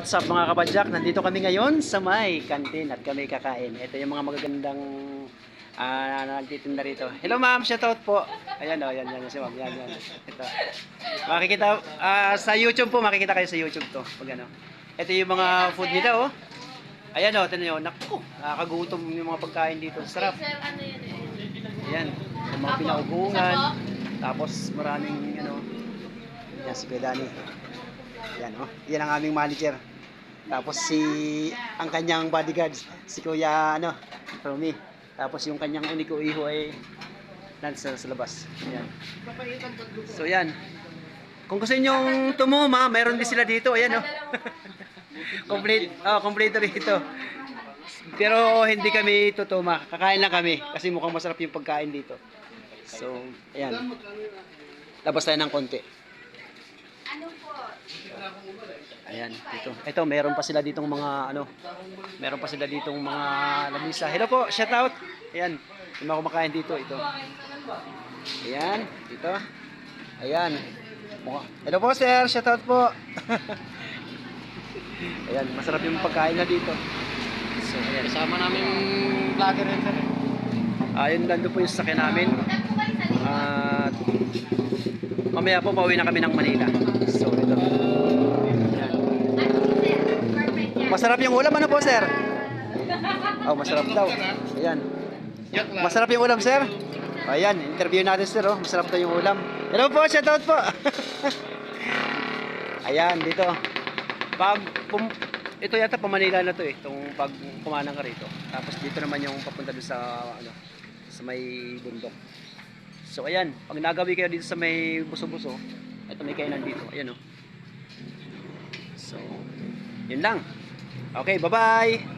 What's up mga kapadyak? Nandito kami ngayon sa may kantin at kami kakain. Ito yung mga magagandang ah nagtitinda rito. Hello ma'am, shout out po. Ayan oh, yan yan si ma'am. Yan yan. Ito. Makikita ah, sa YouTube po, makikita kayo sa YouTube to. Pag ano. Ito yung mga food nila oh. Ayan oh, tingnan niyo. Naku, nakakagutom yung mga pagkain dito. Sarap. Ano eh? Ayan, yung mga pinaugungan. Tapos maraming ano. Yan si Kuya Dani. Yan oh. Yan ang aming manager. Tapos si ang kanyang bodyguard, si Kuya ano, Romy. Tapos yung kanyang uniko iho ay nasa sa labas. Yan. So yan. Kung gusto niyo tumuma, mayroon din sila dito. Ayan oh. complete, oh, complete rito. Pero hindi kami tutuma. Kakain lang kami kasi mukhang masarap yung pagkain dito. So, ayan. Labas tayo ng konti. Ano po? Ayan, dito. Ito, meron pa sila ditong mga ano, meron pa sila ditong mga lamisa. Hello po, shout out. Ayan, yung mga kumakain dito, ito. Ayan, dito. Ayan. Hello po sir, shout out po. ayan, masarap yung pagkain na dito. So, ayan. Kasama namin vlogger rin sir. Ayun, nandun po yung sasakyan namin. At mamaya po pauwi na kami ng Manila. So, ito. Ayan. Ano si sir? Perfect yan. Masarap yung ulam, ano po sir? Oh, masarap daw. Ayan. Masarap yung ulam, sir? Ayan, interview natin, sir. Oh. Masarap daw yung ulam. Hello po, shout out po. Ayan, dito. Pag, pum, ito yata pa Manila na to eh, itong pag kumanang ka rito. Tapos dito naman yung papunta doon sa, ano, sa may bundok. So ayan, pag nagawi kayo dito sa may buso-buso, ito may kainan dito. Ayan oh. So, yun lang. Okay, bye-bye!